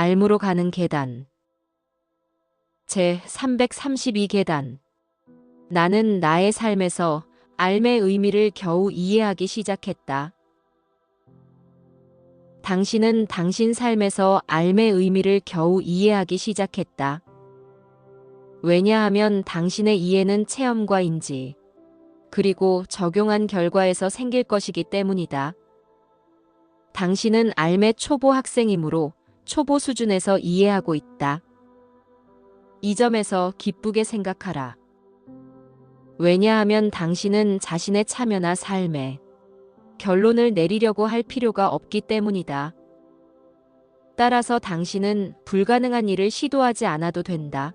알무로 가는 계단. 제 332계단. 나는 나의 삶에서 알의 의미를 겨우 이해하기 시작했다. 당신은 당신 삶에서 알의 의미를 겨우 이해하기 시작했다. 왜냐하면 당신의 이해는 체험과 인지, 그리고 적용한 결과에서 생길 것이기 때문이다. 당신은 알의 초보 학생이므로 초보 수준에서 이해하고 있다. 이 점에서 기쁘게 생각하라. 왜냐하면 당신은 자신의 참여나 삶에 결론을 내리려고 할 필요가 없기 때문이다. 따라서 당신은 불가능한 일을 시도하지 않아도 된다.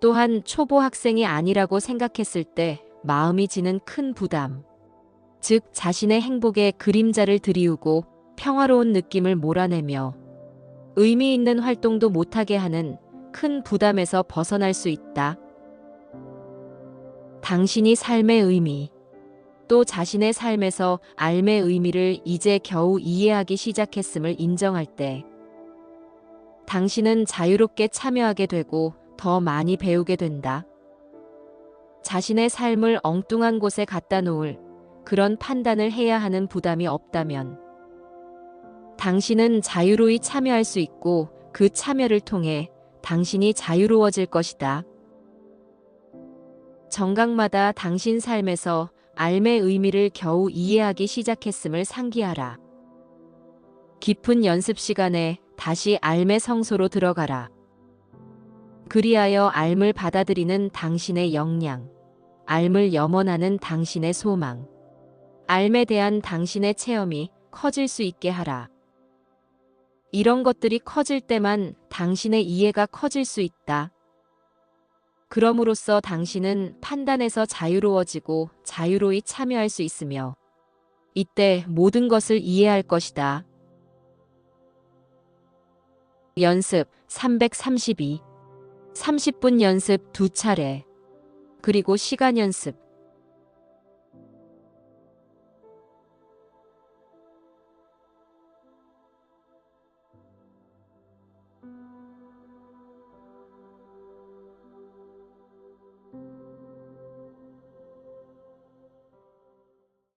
또한 초보 학생이 아니라고 생각했을 때 마음이 지는 큰 부담, 즉 자신의 행복에 그림자를 들이우고 평화로운 느낌을 몰아내며 의미 있는 활동도 못하게 하는 큰 부담에서 벗어날 수 있다. 당신이 삶의 의미, 또 자신의 삶에서 알의 의미를 이제 겨우 이해하기 시작했음을 인정할 때, 당신은 자유롭게 참여하게 되고 더 많이 배우게 된다. 자신의 삶을 엉뚱한 곳에 갖다 놓을 그런 판단을 해야 하는 부담이 없다면, 당신은 자유로이 참여할 수 있고 그 참여를 통해 당신이 자유로워질 것이다. 정각마다 당신 삶에서 알의 의미를 겨우 이해하기 시작했음을 상기하라. 깊은 연습 시간에 다시 알의 성소로 들어가라. 그리하여 알을 받아들이는 당신의 역량, 알을 염원하는 당신의 소망, 알에 대한 당신의 체험이 커질 수 있게 하라. 이런 것들이 커질 때만 당신의 이해가 커질 수 있다. 그럼으로써 당신은 판단에서 자유로워지고 자유로이 참여할 수 있으며 이때 모든 것을 이해할 것이다. 연습 332 30분 연습 두 차례 그리고 시간 연습